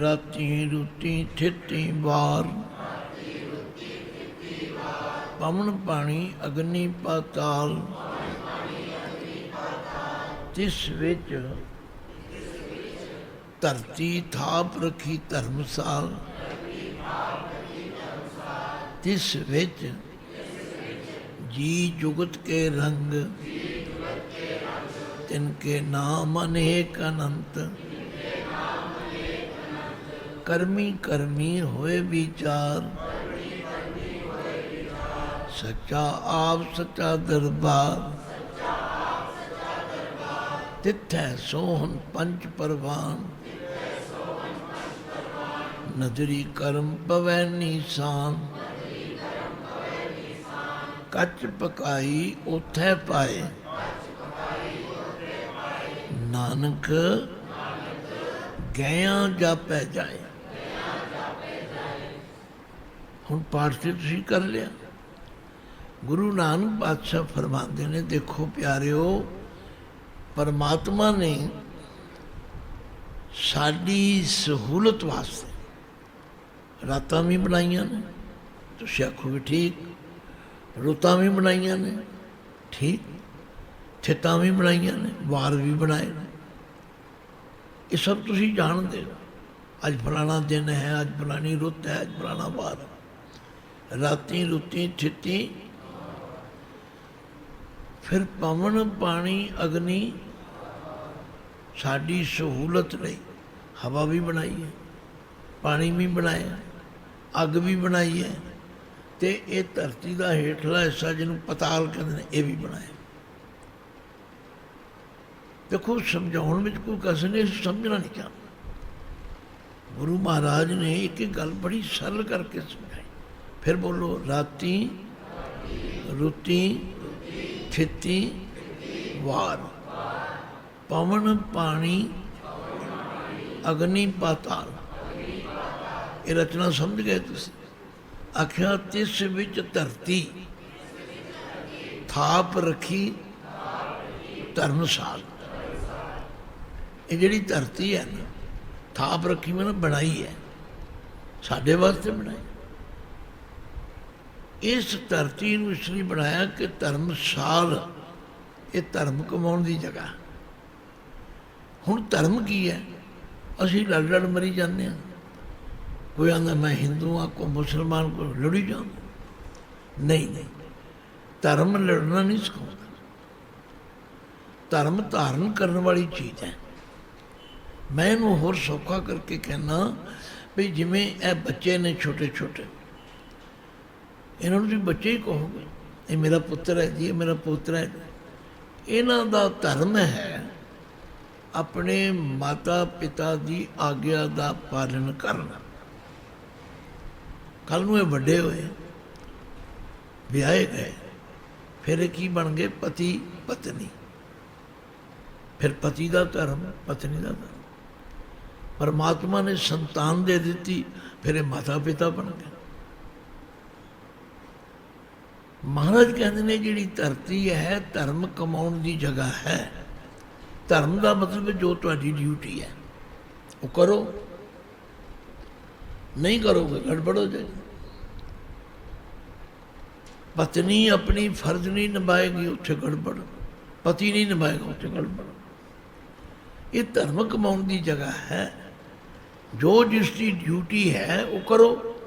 ਰਾਤੀ ਰੁਤੀ ਥਿਤੀ ਵਾਰ। ਪਵਨ ਪਾਣੀ ਅਗਨੀ ਪਾਤਾਲ। ਜਿਸ ਵਿੱਚ ਧਰਤੀ ਥਾਪ ਰੱਖੀ ਧਰਮਸਾਲ। ਜਿਸ ਵਿੱਚ ਜੀ ਜੁਗਤ ਕੇ ਰੰਗ। ਤਿਨਕੇ ਨਾਮ ਅਨੇਕ ਅਨੰਤ। ਕਰਮੀ ਕਰਮੀ ਹੋਏ ਵਿਚਾਰ। ਸੱਚਾ ਆਪ ਸੱਚਾ ਦਰਬਾਰ। ਤਿੱਥੈ ਸੋਹਨ ਪੰਜ ਪਰਵਾਨ। ਨਦਰੀ ਕਰਮ ਪਵੈ ਨੀਸਾਨ। ਕੱਚ ਪਕਾਈ ਉਥੈ ਪਾਏ। ਨਾਨਕ ਗਿਆ ਜਾਪੈ ਜਾਏ। ਹੁਣ ਪਾਠ ਤੇ ਤੁਸੀਂ ਕਰ ਲਿਆ। ਗੁਰੂ ਨਾਨਕ ਪਾਤਸ਼ਾਹ ਫਰਮਾਉਂਦੇ ਨੇ, ਦੇਖੋ ਪਿਆਰਿਓ, ਪਰਮਾਤਮਾ ਨੇ ਸਾਡੀ ਸਹੂਲਤ ਵਾਸਤੇ ਰਾਤਾਂ ਵੀ ਬਣਾਈਆਂ ਨੇ, ਤੁਸੀਂ ਆਖੋਗੇ ਠੀਕ। ਰੁੱਤਾਂ ਵੀ ਬਣਾਈਆਂ ਨੇ, ਠੀਕ। ਥਿੱਤਾਂ ਵੀ ਬਣਾਈਆਂ ਨੇ, ਵਾਰ ਵੀ ਬਣਾਏ ਨੇ। ਇਹ ਸਭ ਤੁਸੀਂ ਜਾਣਦੇ ਹੋ। ਅੱਜ ਫਲਾਣਾ ਦਿਨ ਹੈ, ਅੱਜ ਫਲਾਣੀ ਰੁੱਤ ਹੈ, ਅੱਜ ਫਲਾਣਾ ਵਾਰ ਹੈ। ਰਾਤੀ ਰੁੱਤੀ ਛਿੱਤੀ ਫਿਰ ਪਵਨ, ਪਾਣੀ, ਅਗਨੀ ਸਾਡੀ ਸਹੂਲਤ ਲਈ ਹਵਾ ਵੀ ਬਣਾਈ ਹੈ, ਪਾਣੀ ਵੀ ਬਣਾਇਆ, ਅੱਗ ਵੀ ਬਣਾਈ ਹੈ ਤੇ ਇਹ ਧਰਤੀ ਦਾ ਹੇਠਲਾ ਹਿੱਸਾ ਜਿਹਨੂੰ ਪਤਾਲ ਕਹਿੰਦੇ ਨੇ, ਇਹ ਵੀ ਬਣਾਇਆ। ਦੇਖੋ, ਸਮਝਾਉਣ ਵਿੱਚ ਕੋਈ ਕਸਰ ਨਹੀਂ ਸਮਝਣਾ ਨਹੀਂ ਚਾਹੁੰਦਾ। ਗੁਰੂ ਮਹਾਰਾਜ ਨੇ ਇੱਕ ਗੱਲ ਬੜੀ ਸਰਲ ਕਰਕੇ ਫਿਰ ਬੋਲੋ ਰਾਤੀ ਰੁੱਤੀ ਥਿਤੀ ਵਾਰ। ਪਵਨ ਪਾਣੀ ਅਗਨੀ ਪਾਤਾਲ। ਇਹ ਰਚਨਾ ਸਮਝ ਗਏ ਤੁਸੀਂ? ਆਖਿਆ, ਤਿਸ ਵਿੱਚ ਧਰਤੀ ਥਾਪ ਰੱਖੀ ਧਰਮਸਾਲ। ਇਹ ਜਿਹੜੀ ਧਰਤੀ ਹੈ ਨਾ, ਥਾਪ ਰੱਖੀ ਮੈਂ ਬਣਾਈ ਹੈ। ਸਾਡੇ ਵਾਸਤੇ ਬਣਾਈ। ਇਸ ਧਰਤੀ ਨੂੰ ਇਸ ਲਈ ਬਣਾਇਆ ਕਿ ਧਰਮਸਾਲ ਇਹ ਧਰਮ ਕਮਾਉਣ ਦੀ ਜਗ੍ਹਾ। ਹੁਣ ਧਰਮ ਕੀ ਹੈ? ਅਸੀਂ ਲੜ ਲੜ ਮਰੀ ਜਾਂਦੇ ਹਾਂ। ਕੋਈ ਆਂਦਾ, ਮੈਂ ਹਿੰਦੂ ਆ ਕੋ ਮੁਸਲਮਾਨ ਕੋ ਲੜੀ ਜਾਂਦਾ ਨਹੀਂ ਨਹੀਂ। ਧਰਮ ਲੜਨਾ ਨਹੀਂ ਸਿਖਾਉਂਦਾ। ਧਰਮ ਧਾਰਨ ਕਰਨ ਵਾਲੀ ਚੀਜ਼ ਹੈ। ਮੈਂ ਇਹਨੂੰ ਹੋਰ ਸੌਖਾ ਕਰਕੇ ਕਹਿਣਾ ਵੀ ਜਿਵੇਂ ਇਹ ਬੱਚੇ ਨੇ ਛੋਟੇ ਛੋਟੇ ਇਹਨਾਂ ਨੂੰ ਤੁਸੀਂ ਬੱਚੇ ਹੀ ਕਹੋਗੇ, ਇਹ ਮੇਰਾ ਪੁੱਤਰ ਹੈ ਜੀ, ਇਹ ਮੇਰਾ ਪੁੱਤਰ ਹੈ। ਇਹਨਾਂ ਦਾ ਧਰਮ ਹੈ ਆਪਣੇ ਮਾਤਾ ਪਿਤਾ ਦੀ ਆਗਿਆ ਦਾ ਪਾਲਣ ਕਰਨਾ। ਕੱਲ ਨੂੰ ਇਹ ਵੱਡੇ ਹੋਏ, ਵਿਆਹੇ ਗਏ, ਫਿਰ ਇਹ ਕੀ ਬਣ ਗਏ? ਪਤੀ, ਪਤਨੀ। ਫਿਰ ਪਤੀ ਦਾ ਧਰਮ, ਪਤਨੀ ਦਾ ਧਰਮ। ਪਰਮਾਤਮਾ ਨੇ ਸੰਤਾਨ ਦੇ ਦਿੱਤੀ, ਫਿਰ ਇਹ ਮਾਤਾ ਪਿਤਾ ਬਣ ਗਏ। ਮਹਾਰਾਜ ਕਹਿੰਦੇ ਨੇ ਜਿਹੜੀ ਧਰਤੀ ਹੈ, ਧਰਮ ਕਮਾਉਣ ਦੀ ਜਗ੍ਹਾ ਹੈ। ਧਰਮ ਦਾ ਮਤਲਬ ਜੋ ਤੁਹਾਡੀ ਡਿਊਟੀ ਹੈ। ਉਹ ਕਰੋ। ਨਹੀਂ ਕਰੋਗੇ, ਗੜਬੜ ਹੋ ਜਾਏਗੀ ਪਤਨੀ ਆਪਣੀ ਫਰਜ਼ ਨਹੀਂ ਨਿਭਾਏਗੀ, ਉੱਥੇ ਗੜਬੜ। ਪਤੀ ਨਹੀਂ ਨਿਭਾਏਗਾ, ਉੱਥੇ ਗੜਬੜ। ਇਹ ਧਰਮ ਕਮਾਉਣ ਦੀ ਜਗ੍ਹਾ ਹੈ। ਜੋ ਜਿਸ ਦੀ ਡਿਊਟੀ ਹੈ, ਉਹ ਕਰੋ।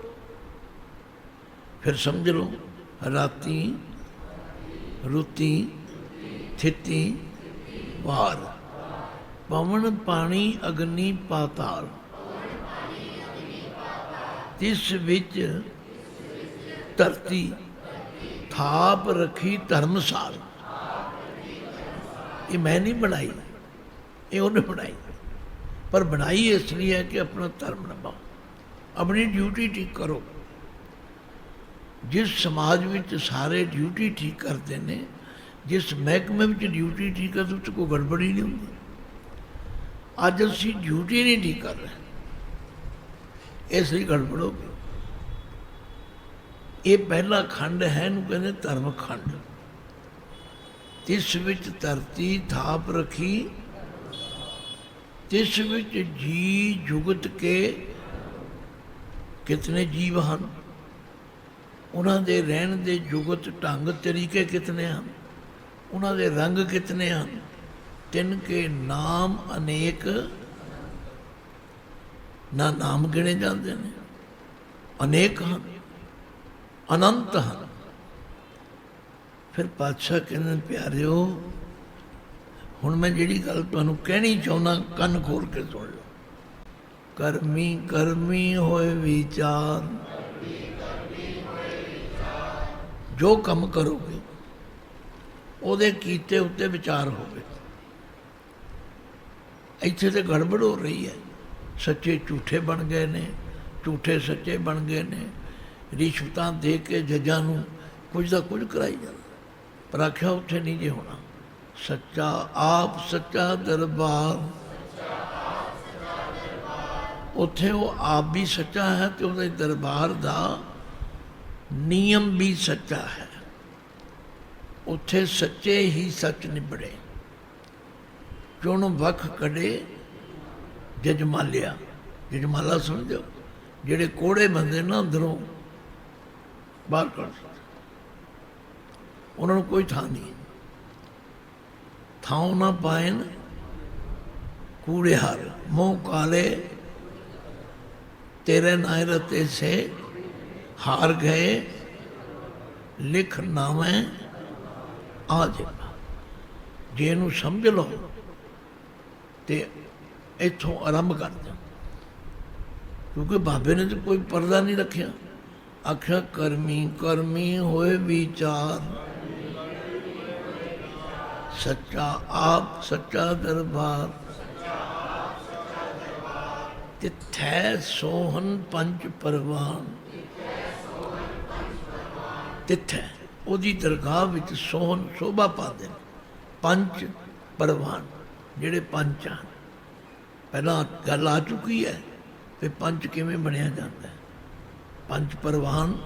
ਫਿਰ ਸਮਝ ਲਓ। ਰਾਤੀ ਰੁਤੀ ਥਿਤੀ ਵਾਰ ਪਵਨ ਪਾਣੀ ਅਗਨੀ ਪਾਤਾਲ ਜਿਸ ਵਿੱਚ ਧਰਤੀ ਥਾਪ ਰੱਖੀ ਧਰਮਸਾਲ ਇਹ ਮੈਂ ਨਹੀਂ ਬਣਾਈ ਇਹ ਉਹਨੇ ਬਣਾਈ ਪਰ ਬਣਾਈ ਇਸ ਲਈ ਹੈ ਕਿ ਆਪਣਾ ਧਰਮ ਨਿਭਾਓ ਆਪਣੀ ਡਿਊਟੀ ਠੀਕ ਕਰੋ ਜਿਸ ਸਮਾਜ ਵਿੱਚ ਸਾਰੇ ਡਿਊਟੀ ਠੀਕ ਕਰਦੇ ਨੇ, ਜਿਸ ਮਹਿਕਮੇ ਵਿੱਚ ਡਿਊਟੀ ਠੀਕ ਕਰਦੇ ਉੱਥੇ ਕੋਈ ਗੜਬੜੀ ਨਹੀਂ ਹੁੰਦੀ। ਅੱਜ ਅਸੀਂ ਡਿਊਟੀ ਨਹੀਂ ਠੀਕ ਕਰ ਰਹੇ। ਇਸ ਲਈ ਗੜਬੜ ਹੋ ਗਈ। ਇਹ ਪਹਿਲਾ ਖੰਡ ਹੈ ਇਹਨੂੰ ਕਹਿੰਦੇ ਧਰਮ ਖੰਡ। ਜਿਸ ਵਿੱਚ ਧਰਤੀ ਥਾਪ ਰੱਖੀ, ਤਿਸ ਵਿੱਚ ਜੀ ਜੁਗਤ ਕੇ ਕਿਤਨੇ ਜੀਵ ਹਨ? ਉਹਨਾਂ ਦੇ ਰਹਿਣ ਦੇ ਜੁਗਤ ਢੰਗ ਤਰੀਕੇ ਕਿਤਨੇ ਹਨ? ਉਹਨਾਂ ਦੇ ਰੰਗ ਕਿਤਨੇ ਹਨ? ਤਿੰਨ ਕੇ ਨਾਮ ਅਨੇਕ ਨਾ ਨਾਮ ਗਿਣੇ ਜਾਂਦੇ ਨੇ। ਅਨੇਕ ਹਨ ਅਨੰਤ ਹਨ। ਫਿਰ ਪਾਤਸ਼ਾਹ ਕਹਿੰਦੇ ਨੇ, ਪਿਆਰਿਓ ਹੁਣ ਮੈਂ ਜਿਹੜੀ ਗੱਲ ਤੁਹਾਨੂੰ ਕਹਿਣੀ ਚਾਹੁੰਦਾ ਕੰਨ ਖੋਲ ਕੇ ਸੁਣ ਲਓ। ਕਰਮੀ ਕਰਮੀ ਹੋਏ ਵਿਚਾਰ ਜੋ ਕੰਮ ਕਰੋਗੇ, ਉਹਦੇ ਕੀਤੇ ਉੱਤੇ ਵਿਚਾਰ ਹੋਵੇ। ਇੱਥੇ ਤੇ ਗੜਬੜ ਹੋ ਰਹੀ ਹੈ। ਸੱਚੇ ਝੂਠੇ ਬਣ ਗਏ ਨੇ, ਝੂਠੇ ਸੱਚੇ ਬਣ ਗਏ ਨੇ। ਰਿਸ਼ਵਤਾਂ ਦੇ ਕੇ ਜੱਜਾਂ ਨੂੰ ਕੁਝ ਦਾ ਕੁਝ ਕਰਾਈ ਜਾਂਦਾ। ਪਰ ਆਖਿਆ ਉੱਥੇ ਨਹੀਂ ਜੇ ਹੋਣਾ। ਸੱਚਾ ਆਪ, ਸੱਚਾ ਦਰਬਾਰ। ਉੱਥੇ ਉਹ ਆਪ ਵੀ ਸੱਚਾ ਹੈ ਤੇ ਉਹਦੇ ਦਰਬਾਰ ਦਾ ਨਿਯਮ ਵੀ ਸੱਚਾ ਹੈ। ਉੱਥੇ ਸੱਚੇ ਹੀ ਸੱਚ ਨਿਬੜੇ ਚੁਣ ਵਖ ਕੜੇ ਜਜਮਾਲਿਆ। ਜਜਮਾਲਾ ਸਮਝੋ, ਜਿਹੜੇ ਕੋੜੇ ਬੰਦੇ ਨਾ ਅੰਦਰੋਂ ਬਾਹਰ ਕੱਢ ਦਿੰਦੇ। ਉਹਨਾਂ ਨੂੰ ਕੋਈ ਥਾਂ ਨਹੀਂ। ਥਾਂ ਨਾ ਪਾਇਨ ਕੂੜੇਹਾਰ ਮੋਹ ਕਾਲੇ, ਤੇਰੇ ਨਾਇ ਰਤੇ ਸੇ ਹਾਰ ਗਏ, ਲਿਖ ਨਾਵੇਂ, ਆ ਜਾ। ਜੇ ਇਹਨੂੰ ਸਮਝ ਲਓ ਤੇ ਇੱਥੋਂ ਆਰੰਭ ਕਰ ਦਿਓ। ਕਿਉਂਕਿ ਬਾਬੇ ਨੇ ਤਾਂ ਕੋਈ ਪਰਦਾ ਨਹੀਂ ਰੱਖਿਆ। ਆਖਿਆ, ਕਰਮੀ ਕਰਮੀ ਹੋਏ ਵਿਚਾਰ। ਸੱਚਾ ਆਪ, ਸੱਚਾ ਦਰਬਾਰ। ਤਿਥੈ ਸੋਹਨ ਪੰਜ ਪਰਵਾਨ। ਤਿੱਥ ਹੈ ਉਹਦੀ ਦਰਗਾਹ ਵਿੱਚ ਸੋਹਣ ਸ਼ੋਭਾ ਪਾਉਂਦੇ ਨੇ ਪੰਜ ਪਰਵਾਨ, ਜਿਹੜੇ ਪੰਜ ਹਨ। ਪਹਿਲਾਂ ਗੱਲ ਆ ਚੁੱਕੀ ਹੈ, ਤੇ ਪੰਜ ਕਿਵੇਂ ਬਣਿਆ ਜਾਂਦਾ ਹੈ? ਪੰਜ ਪਰਵਾਨ,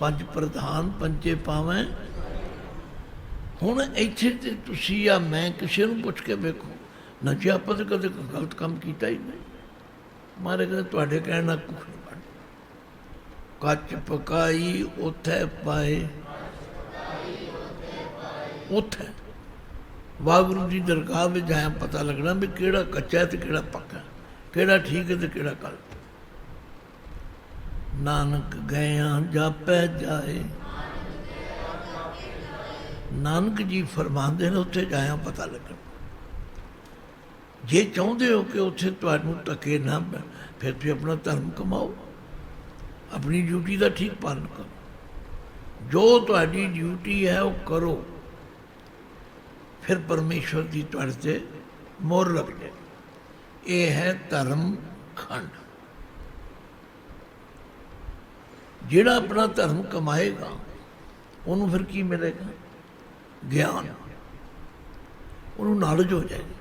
ਪੰਜ ਪ੍ਰਧਾਨ, ਪੰਜੇ ਪਾਵੇਂ ਹੁਣ ਇੱਥੇ ਤੇ ਤੁਸੀਂ ਜਾਂ ਮੈਂ ਕਿਸੇ ਨੂੰ ਪੁੱਛ ਕੇ ਵੇਖੋ, ਨਾ ਜੀ ਆਪਾਂ ਤਾਂ ਕਦੇ ਕੋਈ ਗਲਤ ਕੰਮ ਕੀਤਾ ਹੀ ਨਹੀਂ। ਮਾਰੇ ਕਹਿੰਦੇ, ਤੁਹਾਡੇ ਕਹਿਣ ਨਾਲ ਕੁਝ ਨਹੀਂ। ਕੱਚ ਪਕਾਈ ਉਥੇ ਪਾਏ। ਉਥੇ। ਵਾਹਿਗੁਰੂ ਦੀ ਦਰਗਾਹ ਵਿੱਚ ਜਾਇਆ ਪਤਾ ਲੱਗਣਾ ਵੀ ਕਿਹੜਾ ਕੱਚਾ ਤੇ ਕਿਹੜਾ ਪੱਕਾ। ਕਿਹੜਾ ਠੀਕ ਹੈ ਤੇ ਕਿਹੜਾ ਗਲਤ। ਨਾਨਕ ਗਿਆ ਜਾਪੈ ਜਾਏ। ਨਾਨਕ ਜੀ ਫਰਮਾਉਂਦੇ ਨੇ ਉੱਥੇ ਜਾਇਆ ਪਤਾ ਲੱਗਣਾ। ਜੇ ਚਾਹੁੰਦੇ ਹੋ ਕਿ ਉੱਥੇ ਤੁਹਾਨੂੰ ਧੱਕੇ ਨਾ ਪੈਣ, ਫਿਰ ਤੁਸੀਂ ਆਪਣਾ ਧਰਮ ਕਮਾਓ। ਆਪਣੀ ਡਿਊਟੀ ਦਾ ਠੀਕ ਪਾਲਣ ਕਰੋ। ਜੋ ਤੁਹਾਡੀ ਡਿਊਟੀ ਹੈ, ਉਹ ਕਰੋ। ਫਿਰ ਪਰਮੇਸ਼ਵਰ ਦੀ ਤੁਹਾਡੇ ਤੇ ਮੋਹਰ ਲੱਗ ਜਾਏ ਇਹ ਹੈ ਧਰਮ ਖੰਡ। ਜਿਹੜਾ ਆਪਣਾ ਧਰਮ ਕਮਾਏਗਾ, ਉਹਨੂੰ ਫਿਰ ਕੀ ਮਿਲੇਗਾ? ਗਿਆਨ। ਉਹਨੂੰ ਨੌਲੇਜ ਹੋ ਜਾਏਗੀ।